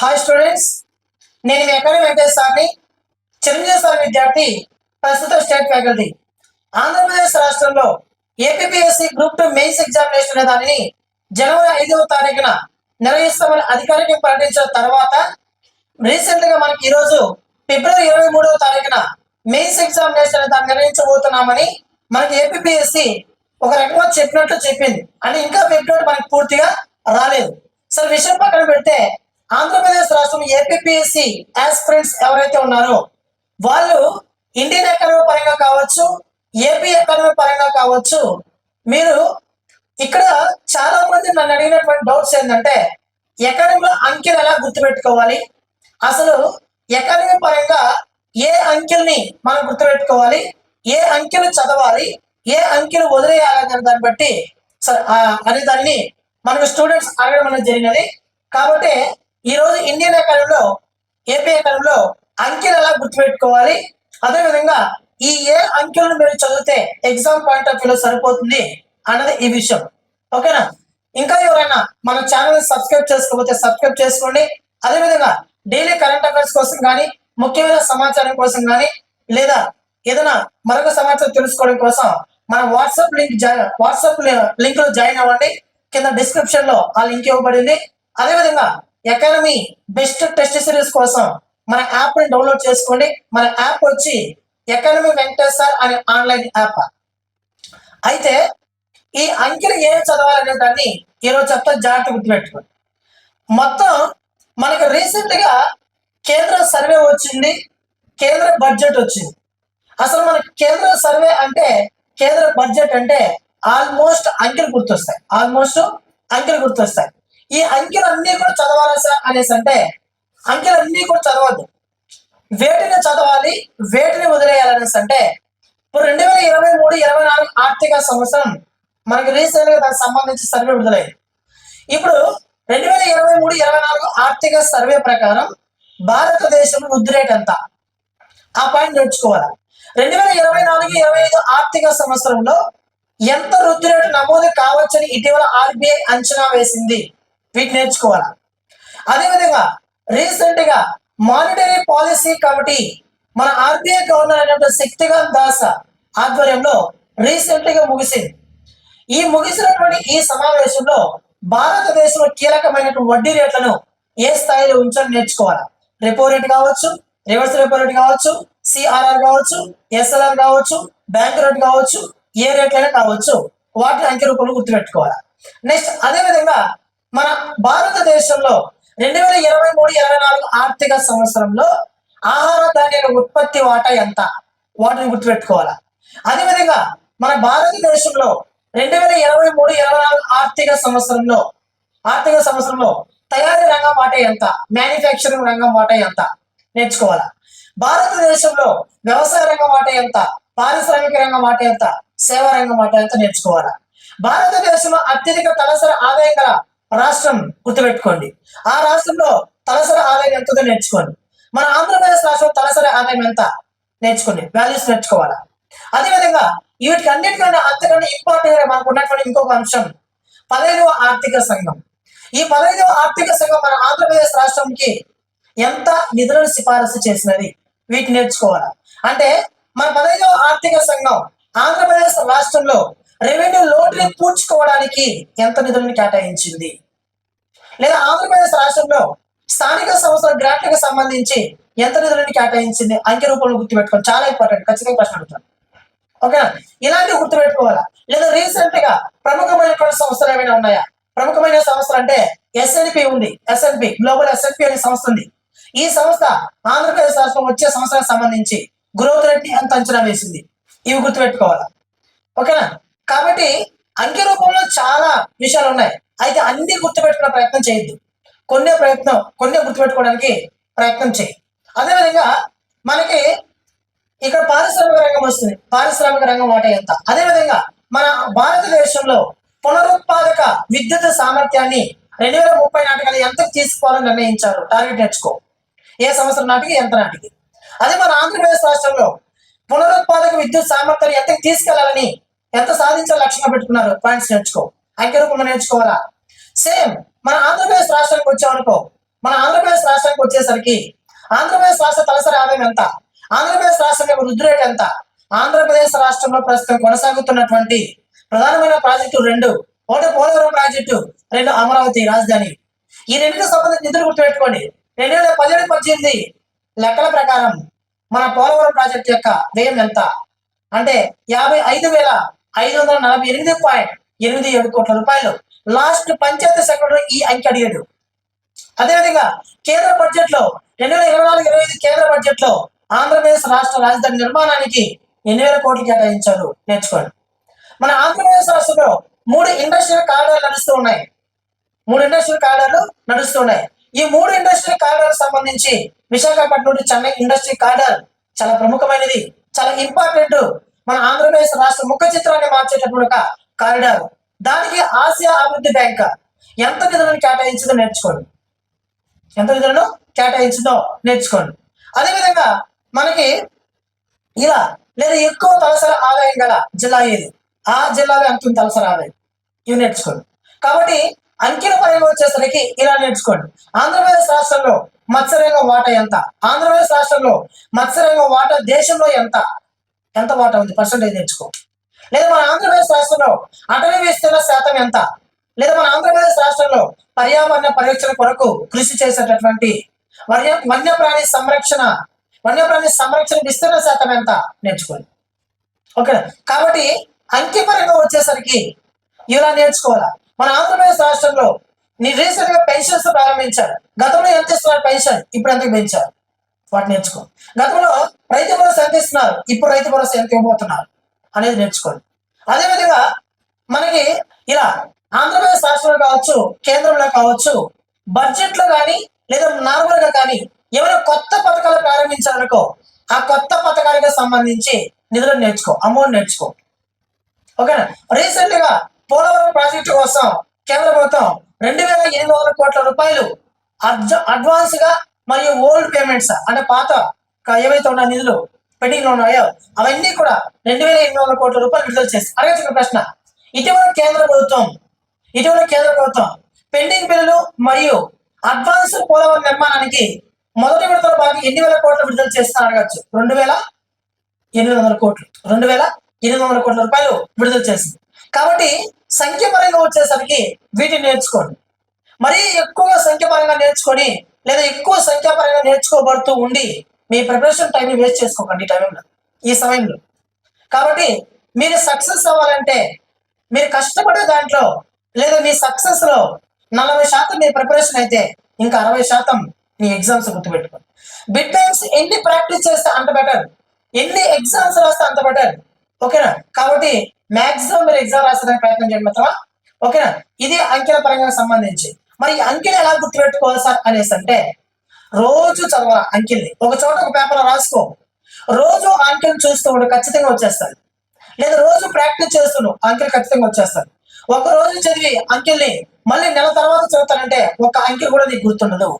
Hi students నేను మీ ఎక్కడ వెంకటేష్ సార్ని చిరంజీవి సార్ విద్యార్థి ప్రస్తుత స్టేట్ ఫ్యాకల్టీ. ఆంధ్రప్రదేశ్ రాష్ట్రంలో APSC group two mains examination అనే దానిని జనవరి ఐదవ తారీఖున నిర్వహిస్తామని అధికారికంగా ప్రకటించిన తర్వాత రీసెంట్గా మనకి ఈరోజు ఫిబ్రవరి ఇరవై మూడవ తారీఖున మెయిన్స్ ఎగ్జామినేషన్ అనే దాన్ని నిర్వహించబోతున్నామని మనకి ఏపీఎస్సి ఒక రకంగా చెప్పినట్లు చెప్పింది. అంటే ఇంకా ఫిబ్రవరి మనకి పూర్తిగా రాలేదు. సరే విషయం పక్కన పెడితే ఆంధ్రప్రదేశ్ రాష్ట్రం ఏపీఎస్సి ఆస్పిరెంట్స్ ఎవరైతే ఉన్నారో వాళ్ళు ఇండియన్ ఎకానమీ పరంగా కావచ్చు ఏపీ ఎకానమీ పరంగా కావచ్చు మీరు ఇక్కడ చాలా మంది నన్ను అడిగినటువంటి డౌట్స్ ఏంటంటే ఎకానమీలో అంకెలు ఎలా గుర్తుపెట్టుకోవాలి? అసలు ఎకానమీ పరంగా ఏ అంకెల్ని మనం గుర్తుపెట్టుకోవాలి? ఏ అంకెలు చదవాలి? ఏ అంకెలు వదిలేయాలనే దాన్ని బట్టి సరే అనే దాన్ని మనకు స్టూడెంట్స్ అడగడం అనేది జరిగినది. కాబట్టి ఈరోజు ఇండియన్ అకాడమీలో ఏపీ అకాడమీలో అంకెలు ఎలా గుర్తుపెట్టుకోవాలి? అదేవిధంగా ఈ ఏ అంకెలను మీరు చదివితే ఎగ్జామ్ పాయింట్ ఆఫ్ వ్యూలో సరిపోతుంది అన్నది ఈ విషయం. ఓకేనా? ఇంకా ఎవరైనా మన ఛానల్ సబ్స్క్రైబ్ చేసుకోకపోతే సబ్స్క్రైబ్ చేసుకోండి. అదేవిధంగా డైలీ కరెంట్ అఫైర్స్ కోసం కానీ ముఖ్యమైన సమాచారం కోసం కానీ లేదా ఏదైనా మరొక సమాచారం తెలుసుకోవడం కోసం మన వాట్సాప్ లింక్ వాట్సాప్ లింక్లో జాయిన్ అవ్వండి. కింద డిస్క్రిప్షన్లో ఆ లింక్ ఇవ్వబడింది. అదేవిధంగా ఎకానమీ బెస్ట్ టెస్ట్ సిరీస్ కోసం మన యాప్ని డౌన్లోడ్ చేసుకోండి. మన యాప్ వచ్చి ఎకానమీ వెంకటేశ్వర్ అనే ఆన్లైన్ యాప్. అయితే ఈ అంకెలు ఏం చదవాలనే దాన్ని ఈరోజు చెప్తా జాగ్రత్త గుర్తుపెట్టుకోండి. మొత్తం మనకి రీసెంట్గా కేంద్ర సర్వే వచ్చింది. కేంద్ర బడ్జెట్ వచ్చింది. అసలు మనకి కేంద్ర సర్వే అంటే కేంద్ర బడ్జెట్ అంటే ఆల్మోస్ట్ అంకెలు గుర్తొస్తాయి. ఆల్మోస్ట్ అంకెలు గుర్తొస్తాయి. ఈ అంకెలన్నీ కూడా చదవాలి సార్? అనేసి అంటే అంకెలు కూడా చదవద్దు. వేటిని చదవాలి వేటిని వదిలేయాలనేసి అంటే ఇప్పుడు రెండు వేల ఇరవై మూడు ఇరవై నాలుగు ఆర్థిక సంవత్సరం మనకి రీసెంట్గా దానికి సంబంధించి సర్వే విడుదలైంది. ఇప్పుడు రెండు వేల ఇరవై మూడు ఇరవై నాలుగు ఆర్థిక సర్వే ప్రకారం భారతదేశం వృద్ధి రేట్ ఎంత? ఆ పాయింట్ నేర్చుకోవాలి? రెండు వేల ఇరవై నాలుగు ఇరవై ఐదు ఆర్థిక సంవత్సరంలో ఎంత వృద్ధి రేటు నమోదు కావచ్చని ఇటీవల ఆర్బీఐ అంచనా వేసింది. వీటి నేర్చుకోవాలా? అదేవిధంగా రీసెంట్గా మానిటరీ పాలసీ కమిటీ మన ఆర్బీఐ గవర్నర్ అయినటువంటి శక్తికాంత్ దాస్ ఆధ్వర్యంలో రీసెంట్గా ముగిసింది. ఈ ముగిసినటువంటి ఈ సమావేశంలో భారతదేశంలో కీలకమైనటువంటి వడ్డీ రేట్లను ఏ స్థాయిలో ఉంచాలని నేర్చుకోవాలి? రెపో రేట్ కావచ్చు రివర్స్ రెపో రేట్ కావచ్చు సిఆర్ఆర్ కావచ్చు ఎస్ఎల్ఆర్ కావచ్చు బ్యాంక్ రేట్ కావచ్చు ఏ రేట్లైనా కావచ్చు వాటిని అంకె రూపంలో గుర్తుపెట్టుకోవాలి? నెక్స్ట్ అదే విధంగా మన భారతదేశంలో రెండు వేల ఇరవై మూడు ఇరవై నాలుగు ఆర్థిక సంవత్సరంలో ఆహార ధాన్యాల ఉత్పత్తి వాటా ఎంత? వాటిని గుర్తుపెట్టుకోవాలా? అదేవిధంగా మన భారతదేశంలో రెండు వేల ఇరవై మూడు ఇరవై నాలుగు ఆర్థిక సంవత్సరంలో ఆర్థిక సంవత్సరంలో తయారీ రంగం వాటా ఎంత? మ్యానుఫ్యాక్చరింగ్ రంగం వాటా ఎంత? నేర్చుకోవాలి? భారతదేశంలో వ్యవసాయ రంగం వాటా ఎంత? పారిశ్రామిక రంగం వాటా ఎంత? సేవా రంగం వాటా ఎంత? నేర్చుకోవాలి? భారతదేశంలో అత్యధిక తలసరి ఆదాయం గల రాష్ట్రం గుర్తుపెట్టుకోండి. ఆ రాష్ట్రంలో తలసరి ఆదాయం ఎంతదో నేర్చుకోండి. మన ఆంధ్రప్రదేశ్ రాష్ట్రం తలసరి ఆదాయం ఎంత నేర్చుకోండి. వాల్యూస్ నేర్చుకోవాలి? అదేవిధంగా వీటికి అన్నిటికన్నా అంతకన్నా ఇంపార్టెంట్ మనకు ఉన్నటువంటి ఇంకొక అంశం పదహైదవ ఆర్థిక సంఘం. ఈ పదహైదవ ఆర్థిక సంఘం మన ఆంధ్రప్రదేశ్ రాష్ట్రంకి ఎంత నిధులను సిఫారసు చేసినది? వీటిని నేర్చుకోవాలి? అంటే మన పదహైదవ ఆర్థిక సంఘం ఆంధ్రప్రదేశ్ రాష్ట్రంలో రెవెన్యూ లోటుని పూడ్చుకోవడానికి ఎంత నిధులను కేటాయించింది? లేదా ఆంధ్రప్రదేశ్ రాష్ట్రంలో స్థానిక సంస్థల గ్రాంట్లకు సంబంధించి ఎంత నిధులను కేటాయించింది? అంకె రూపంలో గుర్తుపెట్టుకోవాలి చాలా ఇంపార్టెంట్ ఖచ్చితంగా ప్రశ్న అడుగుతాను. ఓకేనా? ఇలాంటివి గుర్తుపెట్టుకోవాలా? లేదా రీసెంట్గా ప్రముఖమైనటువంటి సంస్థలు ఏమైనా ఉన్నాయా? ప్రముఖమైన సంస్థలు అంటే ఎస్ఎన్పి ఉంది. ఎస్ఎన్పి గ్లోబల్ ఎస్ఎన్పి అనే సంస్థ ఉంది. ఈ సంస్థ ఆంధ్రప్రదేశ్ రాష్ట్రం వచ్చే సంవత్సరానికి సంబంధించి గ్రోత్ రేట్ని ఎంత అంచనా వేసింది? ఇవి గుర్తుపెట్టుకోవాలా? ఓకేనా? కాబట్టి అంకె రూపంలో చాలా విషయాలు ఉన్నాయి అయితే అన్ని గుర్తుపెట్టుకునే ప్రయత్నం చేయొద్దు. కొన్నే ప్రయత్నం కొన్నే గుర్తుపెట్టుకోవడానికి ప్రయత్నం చేయి. అదేవిధంగా మనకి ఇక్కడ పారిశ్రామిక రంగం వస్తుంది. పారిశ్రామిక రంగం వాటా ఎంత? అదేవిధంగా మన భారతదేశంలో పునరుత్పాదక విద్యుత్ సామర్థ్యాన్ని రెండు వేల ముప్పై నాటికి ఎంత తీసుకోవాలని నిర్ణయించారు? టార్గెట్ నేర్చుకో. ఏ సంవత్సరం నాటికి ఎంత నాటికి? అదే మన ఆంధ్రప్రదేశ్ రాష్ట్రంలో పునరుత్పాదక విద్యుత్ సామర్థ్యాన్ని ఎంతకు తీసుకెళ్ళాలని ఎంత సాధించాలి లక్ష్యంగా పెట్టుకున్నారు? పాయింట్స్ నేర్చుకో. ఐక్య రూపంలో నేర్చుకోవాలా? సేమ్ మన ఆంధ్రప్రదేశ్ రాష్ట్రానికి వచ్చామనుకో మన ఆంధ్రప్రదేశ్ రాష్ట్రానికి వచ్చేసరికి ఆంధ్రప్రదేశ్ రాష్ట్ర తలసరి ఆదాయం ఎంత? ఆంధ్రప్రదేశ్ రాష్ట్రం యొక్క వృద్ధి రేట్ ఎంత? ఆంధ్రప్రదేశ్ రాష్ట్రంలో ప్రస్తుతం కొనసాగుతున్నటువంటి ప్రధానమైన ప్రాజెక్టు రెండు. ఒకటి పోలవరం ప్రాజెక్టు రెండు అమరావతి రాజధాని. ఈ రెండింటికి సంబంధించి నిధులు గుర్తుపెట్టుకోండి. రెండు వేల పదిహేడు పద్దెనిమిది లెక్కల ప్రకారం మన పోలవరం ప్రాజెక్టు యొక్క వ్యయం ఎంత? అంటే యాభై ఐదు వేల ఐదు వందల నలభై ఎనిమిది పాయింట్ ఎనిమిది ఏడు కోట్ల రూపాయలు. లాస్ట్ పంచాయతీ సెక్రటరీ ఈ అంకె అడిగాడు. అదేవిధంగా కేంద్ర బడ్జెట్లో రెండు వేల ఇరవై నాలుగు ఇరవై ఐదు కేంద్ర బడ్జెట్లో ఆంధ్రప్రదేశ్ రాష్ట్ర రాజధాని నిర్మాణానికి ఎన్ని వేల కోట్లు కేటాయించారు? నేర్చుకోండి. మన ఆంధ్రప్రదేశ్ రాష్ట్రంలో మూడు ఇండస్ట్రియల్ కారిడార్లు నడుస్తూ ఉన్నాయి. మూడు ఇండస్ట్రియల్ కారిడార్లు నడుస్తున్నాయి ఈ మూడు ఇండస్ట్రియల్ కారిడార్ సంబంధించి విశాఖపట్నం నుండి చెన్నై ఇండస్ట్రీ కారిడార్ చాలా ప్రముఖమైనది. చాలా ఇంపార్టెంట్ మన ఆంధ్రప్రదేశ్ రాష్ట్ర ముఖ చిత్రాన్ని మార్చేటటువంటి ఒక కారిడార్. దానికి ఆసియా అభివృద్ధి బ్యాంక్ ఎంత నిధులను కేటాయించిందో నేర్చుకోండి. ఎంత నిధులను కేటాయించిందో నేర్చుకోండి. అదేవిధంగా మనకి ఇలా లేదా ఎక్కువ తలసరి ఆదాయం గల జిల్లా ఏది? ఆ జిల్లాలో ఎంత ఉంది తలసరి ఆదాయం? ఇవి నేర్చుకోండి. కాబట్టి అంకిన పరంగా వచ్చేసరికి ఇలా నేర్చుకోండి. ఆంధ్రప్రదేశ్ రాష్ట్రంలో మత్స్యరంగం వాటా ఎంత? ఆంధ్రప్రదేశ్ రాష్ట్రంలో మత్స్యరంగం వాటా దేశంలో ఎంత? ఎంత వాటా ఉంది? పర్సంటేజ్ నేర్చుకో లేదా మన ఆంధ్రప్రదేశ్ రాష్ట్రంలో అటవీ విస్తీర్ణ శాతం ఎంత? లేదా మన ఆంధ్రప్రదేశ్ రాష్ట్రంలో పర్యావరణ పరిరక్షణ కొరకు కృషి చేసేటటువంటి వన్య వన్యప్రాణి సంరక్షణ వన్యప్రాణి సంరక్షణ విస్తీర్ణ శాతం ఎంత? నేర్చుకోండి. ఓకే. కాబట్టి అంకెపరంగా వచ్చేసరికి ఇలా నేర్చుకోవాలా? మన ఆంధ్రప్రదేశ్ రాష్ట్రంలో నీ రీసెంట్గా పెన్షన్స్ ప్రారంభించారు. గతంలో ఎంత ఇస్తున్నారు పెన్షన్? ఇప్పుడు ఎంత పెంచారు? వాటిని నేర్చుకో గతంలో రైతు భరోసా ఎంత ఇస్తున్నారు? ఇప్పుడు రైతు భరోసా ఎంత ఇవ్వబోతున్నారు? అనేది నేర్చుకోండి. అదేవిధంగా మనకి ఇలా ఆంధ్రప్రదేశ్ రాష్ట్రంలో కావచ్చు కేంద్రంలో కావచ్చు బడ్జెట్లో కానీ లేదా నార్మల్గా కానీ ఏమైనా కొత్త పథకాలు ప్రారంభించాలనుకో ఆ కొత్త పథకాలకు సంబంధించి నిధులను నేర్చుకో అమౌంట్ నేర్చుకో. ఓకేనా? రీసెంట్గా పోలవరం ప్రాజెక్టు కోసం కేంద్ర ప్రభుత్వం రెండు వేల ఎనిమిది వందల కోట్ల రూపాయలు అడ్జ- అడ్వాన్స్గా మరియు ఓల్డ్ పేమెంట్స్ అంటే పాత ఏవైతే ఉన్న నిధులు పెండింగ్లో ఉన్నాయో అవన్నీ కూడా రెండు వేల ఎనిమిది వందల కోట్ల రూపాయలు విడుదల చేసి అడగచ్చిన ప్రశ్న. ఇటీవల కేంద్ర ప్రభుత్వం ఇటీవల కేంద్ర ప్రభుత్వం పెండింగ్ బిల్లులు మరియు అడ్వాన్స్ పోలవరం నిర్మాణానికి మొదటి విడతల బాగా ఎన్ని వేల కోట్లు విడుదల చేస్తున్నా అడగచ్చు. రెండు వేల ఎనిమిది వందల కోట్లు. రెండు వేల ఎనిమిది వందల కోట్ల రూపాయలు విడుదల చేసింది. కాబట్టి సంఖ్యపరంగా వచ్చేసరికి వీటిని నేర్చుకోండి. మరీ ఎక్కువగా సంఖ్యపరంగా నేర్చుకొని లేదా ఎక్కువ సంఖ్యాపరంగా నేర్చుకోబడుతూ ఉండి మీ ప్రిపరేషన్ టైంని వేస్ట్ చేసుకోకండి ఈ టైంలో ఈ సమయంలో. కాబట్టి మీరు సక్సెస్ అవ్వాలంటే మీరు కష్టపడే దాంట్లో లేదా మీ సక్సెస్లో నలభై శాతం మీ ప్రిపరేషన్ అయితే ఇంకా అరవై శాతం మీ ఎగ్జామ్స్ గుర్తుపెట్టుకోండి. బిట్ టైమ్స్ ఎన్ని ప్రాక్టీస్ చేస్తే అంత బెటర్ ఎన్ని ఎగ్జామ్స్ రాస్తే అంత బెటర్ ఓకేనా? కాబట్టి మ్యాక్సిమం మీరు ఎగ్జామ్ రాసేదానికి ప్రయత్నం చేయండి మాత్రమా? ఓకేనా? ఇది అంకెల పరంగా సంబంధించి. మరి అంకెలు ఎలా గుర్తుపెట్టుకోవాలి సార్ అనేసి అంటే రోజు చదవాలి అంకెల్ని. ఒక చోట ఒక పేపర్ రాసుకో. రోజు అంకెలు చూస్తూ ఉండు ఖచ్చితంగా వచ్చేస్తాడు లేదా రోజు ప్రాక్టీస్ చేస్తున్నావు అంకెలు ఖచ్చితంగా వచ్చేస్తాడు ఒక రోజు చదివి అంకెల్ని మళ్ళీ నెల తర్వాత చదువుతానంటే ఒక అంకె కూడా నీకు గుర్తుండదు.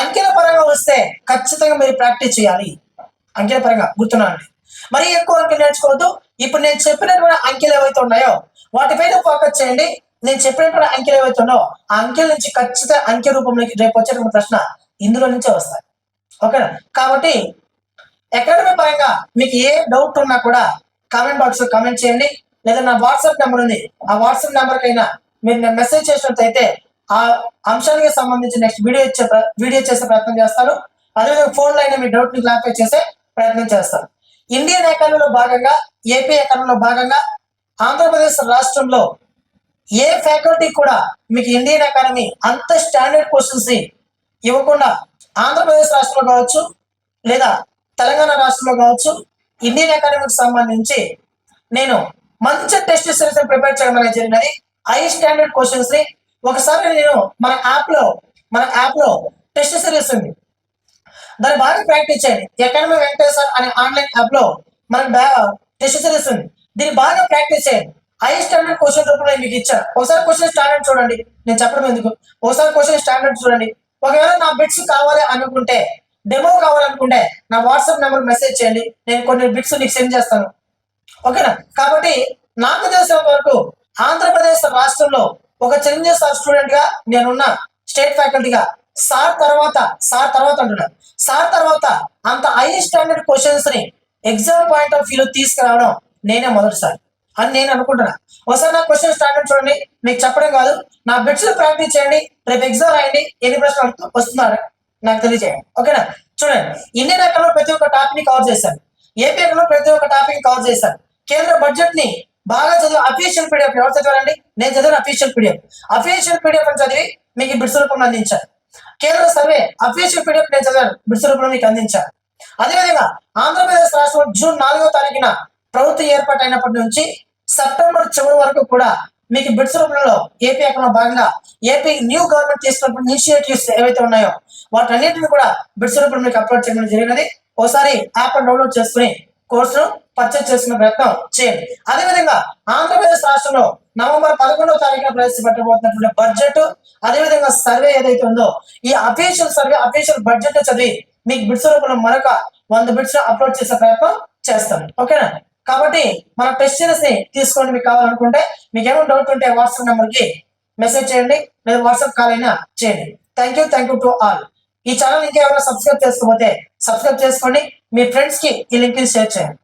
అంకెల పరంగా వస్తే ఖచ్చితంగా మీరు ప్రాక్టీస్ చేయాలి. అంకెల పరంగా గుర్తున్నానండి మరి ఎక్కువ అంకెలు నేర్చుకోవద్దు. ఇప్పుడు నేను చెప్పినటువంటి అంకెలు ఏవైతే ఉన్నాయో వాటిపైన ఫోకస్ చేయండి. నేను చెప్పినటువంటి అంకెలు ఏవైతే ఉన్నావో ఆ అంకెల నుంచి ఖచ్చితంగా అంకె రూపంలోకి రేపు వచ్చేటువంటి ప్రశ్న ఇందులో నుంచే వస్తాయి. ఓకేనా? కాబట్టి అకాడమీ పరంగా మీకు ఏ డౌట్ ఉన్నా కూడా కామెంట్ బాక్స్లో కామెంట్ చేయండి. లేదా నా వాట్సాప్ నెంబర్ ఉంది. ఆ వాట్సాప్ నెంబర్ కైనా మీరు నేను మెసేజ్ చేసినట్లయితే ఆ అంశానికి సంబంధించి నెక్స్ట్ వీడియో ఇచ్చే వీడియో చేసే ప్రయత్నం చేస్తారు. అదేవిధంగా ఫోన్లో అయినా మీ డౌట్ని క్లారిఫై చేసే ప్రయత్నం చేస్తారు. ఇండియన్ ఎకానమీలో భాగంగా ఏపీ ఎకానమీలో భాగంగా ఆంధ్రప్రదేశ్ రాష్ట్రంలో ఏ ఫ్యాకల్టీ కూడా మీకు ఇండియన్ అకాడమీ అంత స్టాండర్డ్ క్వశ్చన్స్ని ఇవ్వకుండా ఆంధ్రప్రదేశ్ రాష్ట్రంలో కావచ్చు లేదా తెలంగాణ రాష్ట్రంలో కావచ్చు ఇండియన్ అకాడమీకి సంబంధించి నేను మంచి టెస్ట్ సిరీస్ ప్రిపేర్ చేయడం అనేది జరిగినది. హై స్టాండర్డ్ క్వశ్చన్స్ని ఒకసారి నేను మన యాప్లో మన యాప్లో టెస్ట్ సిరీస్ ఉంది. దాన్ని బాగా ప్రాక్టీస్ చేయండి. అకాడమీ వెంకటేశ్వర్ అనే ఆన్లైన్ యాప్లో మనకు టెస్ట్ సిరీస్ ఉంది. దీన్ని బాగా ప్రాక్టీస్ చేయండి. హై స్టాండర్డ్ క్వశ్చన్ రూపంలో నేను మీకు ఇచ్చాను. ఒకసారి క్వశ్చన్ స్టాండర్డ్ చూడండి. నేను చెప్పడం ఎందుకు? ఒకసారి క్వశ్చన్ స్టాండర్డ్ చూడండి. ఒకవేళ నా బిట్స్ కావాలి అనుకుంటే డెమో కావాలనుకుంటే నా వాట్సాప్ నెంబర్ మెసేజ్ చేయండి. నేను కొన్ని బిట్స్ నీకు సెండ్ చేస్తాను. ఓకేనా? కాబట్టి నాకు తెలిసిన వరకు ఆంధ్రప్రదేశ్ రాష్ట్రంలో ఒక చిరంజీవి సార్ స్టూడెంట్గా నేనున్న. స్టేట్ ఫ్యాకల్టీగా సార్ తర్వాత సార్ తర్వాత అంటున్నా. సార్ తర్వాత అంత హై స్టాండర్డ్ క్వశ్చన్స్ని ఎగ్జామ్ పాయింట్ ఆఫ్ వ్యూలో తీసుకురావడం నేనే మొదటిసారి. అని నేను అనుకుంటున్నా. ఒకసారి నా క్వశ్చన్ స్టార్ట్ చూడండి. మీకు చెప్పడం కాదు. నా బిట్స్ ప్రాక్టీస్ చేయండి. రేపు ఎగ్జామ్ రాయండి. ఎన్ని ప్రశ్నలు వస్తున్నారు నాకు తెలియజేయండి. ఓకేనా చూడండి. ఇండియన్ ఎకనో ప్రతి ఒక్క టాపిక్ని కవర్ చేశాను ఏపీ ఎకనో ప్రతి ఒక్క టాపిక్ కవర్ చేశాను కేంద్ర బడ్జెట్ని బాగా చదివి అఫీషియల్ పీడిఎఫ్ ఎవరు చదివారండి? నేను చదివిన అఫీషియల్ పీడిఎఫ్ అఫీషియల్ పీడిఎఫ్ అని చదివి మీకు బిడ్స్ రూపంలో అందించాను కేంద్ర సర్వే అఫీషియల్ పీడిఎఫ్ నేను చదివాను. బిడ్స్ రూపంలో మీకు అందించాను అదేవిధంగా ఆంధ్రప్రదేశ్ రాష్ట్రం జూన్ నాలుగో తారీఖున ప్రభుత్వం ఏర్పాటైనప్పటి నుంచి సెప్టెంబర్ చివరి వరకు కూడా మీకు బిడ్స్ రూపంలో ఏపీ అక్కడ భాగంగా ఏపీ న్యూ గవర్నమెంట్ తీసుకున్న ఇనిషియేటివ్స్ ఏవైతే ఉన్నాయో వాటన్నిటిని కూడా బిడ్స్ రూపంలో మీకు అప్లోడ్ చేయడం జరిగినది. ఒకసారి యాప్ డౌన్లోడ్ చేసుకుని కోర్సును పర్చేజ్ చేసుకునే ప్రయత్నం చేయండి. అదేవిధంగా ఆంధ్రప్రదేశ్ రాష్ట్రంలో నవంబర్ పదకొండవ తారీఖున ప్రవేశపెట్టబోతున్నటువంటి బడ్జెట్ అదేవిధంగా సర్వే ఏదైతే ఉందో ఈ అఫీషియల్ సర్వే అఫీషియల్ బడ్జెట్ చదివి మీకు బిడ్స్ రూపంలో మరొక వంద బిడ్స్ అప్లోడ్ చేసే ప్రయత్నం చేస్తాను. ఓకేనా? కాబట్టి మన టెస్ట్ సిరీస్ని తీసుకోండి. మీకు కావాలనుకుంటే మీకు ఏమైనా డౌట్ ఉంటే వాట్సాప్ నెంబర్కి మెసేజ్ చేయండి. లేదా వాట్సాప్ కాల్ అయినా చేయండి. Thank you thank you to all ఈ ఛానల్ ఇంకా ఎవరైనా సబ్స్క్రైబ్ చేసుకోకపోతే సబ్స్క్రైబ్ చేసుకోండి. మీ ఫ్రెండ్స్కి ఈ లింక్ని షేర్ చేయండి.